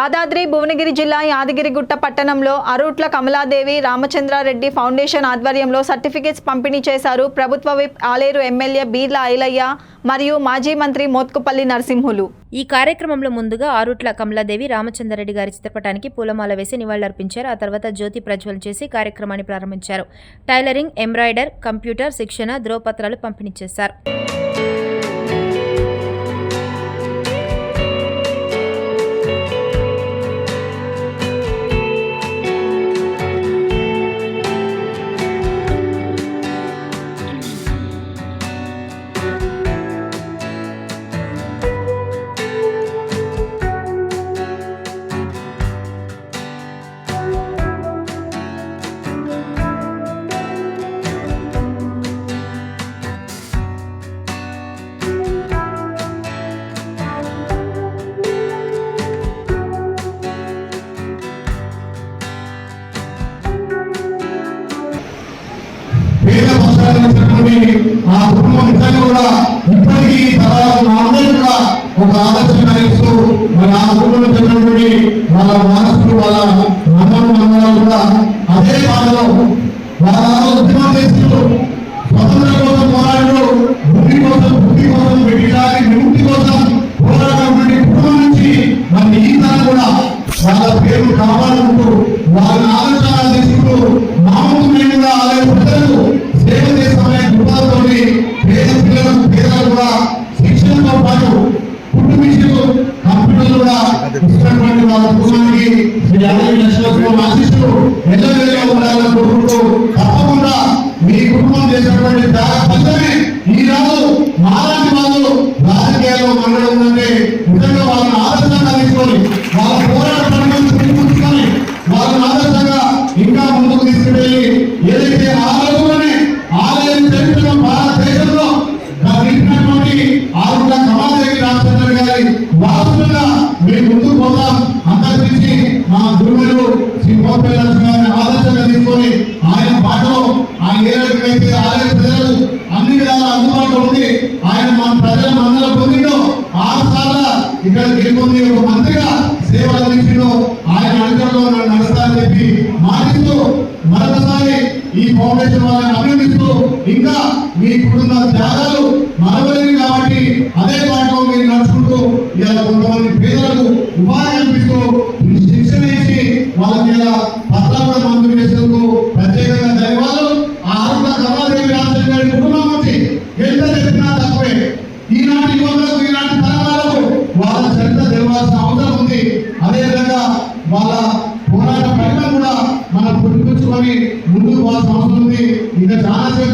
యాదాద్రి భువనగిరి జిల్లా యాదగిరిగుట్ట పట్టణంలో అరుట్ల కమలాదేవి రామచంద్రారెడ్డి ఫౌండేషన్ ఆధ్వర్యంలో సర్టిఫికేట్స్ పంపిణీ చేశారు ప్రభుత్వ విప్ ఆలేరు ఎమ్మెల్యే బీర్ల ఐలయ్య మరియు మాజీ మంత్రి మోత్కుపల్లి నరసింహులు. ఈ కార్యక్రమంలో ముందుగా ఆరుట్ల కమలాదేవి రామచంద్రరెడ్డి గారి చిత్రపటానికి పూలమాల వేసి నివాళులర్పించారు. ఆ తర్వాత జ్యోతి ప్రజ్వలన చేసి కార్యక్రమాన్ని ప్రారంభించారు. టైలరింగ్ ఎంబ్రాయిడర్ కంప్యూటర్ శిక్షణ ధ్రువపత్రాలు పంపిణీ చేశారు. ఆ కుటుంబం నిజంగా కూడా ఇప్పటికీ తరాలు అందరూ కూడా ఒక ఆదర్శంగా ఇస్తూ మరి ఆ కుటుంబం చెందినటువంటి వాళ్ళ మనసులు వాళ్ళ అమ్మలు అమ్మలు కూడా అదే బాధలో వాళ్ళ ఉద్యమం చేస్తూ స్వతంత్రం కోసం పోరాడు భూమి కోసం భూమి కోసం పెట్టడానికి విముక్తి కోసం పోరాడినటువంటి కుటుంబం నుంచి ఈ తరం కూడా వాళ్ళ పేరు కాపాడుకుంటూ వాళ్ళ కుటుంబానికి శ్రీ అరవై ఆశిస్తూ నిజంగా ఉండాలని కోరుకుంటూ తప్పకుండా మీ కుటుంబం చేసినటువంటి త్యాగ ఫలితమే ఈ రోజు మాలాంటి వాళ్ళు రాజకీయాల్లో మనలో ఉందంటే నిజంగా వాళ్ళని ఆదర్శంగా తీసుకొని వాళ్ళ పోరాట పనులను వాళ్ళని ఆదర్శంగా ఇంకా ముందుకు తీసుకువెళ్ళి ఏదైతే ఆ ఆయన ఏ ఆలయ ప్రజలు అన్ని విధాల అందుబాటులో ఉండి ఆయన మన ప్రజల మందల పొందిండో ఆరు సార్ల ఇక్కడ గెలుపొంది ఒక మంత్రిగా సేవలు అందించిండో ఆయన అడుగులో నన్ను నడుస్తానని చెప్పి మాటిస్తూ మరొకసారి ఈ ఫౌండేషన్ వాళ్ళని అభినందిస్తూ ఇంకా మీ కుటుంబ త్యాగాలు మరవలేని కాబట్టి అదే పాటలో మీరు నడుచుకుంటూ ఇలా కొంతమంది పేదలకు ఈనాటి ఇలాంటి తరంగాలకు వాళ్ళ చరిత్ర తెలవాల్సిన అవసరం ఉంది. అదేవిధంగా వాళ్ళ పోరాట ఫలితం కూడా మనం పుట్టుకొచ్చుకొని ముందుకు పోవాల్సిన అవసరం ఉంది. ఇంకా చాలా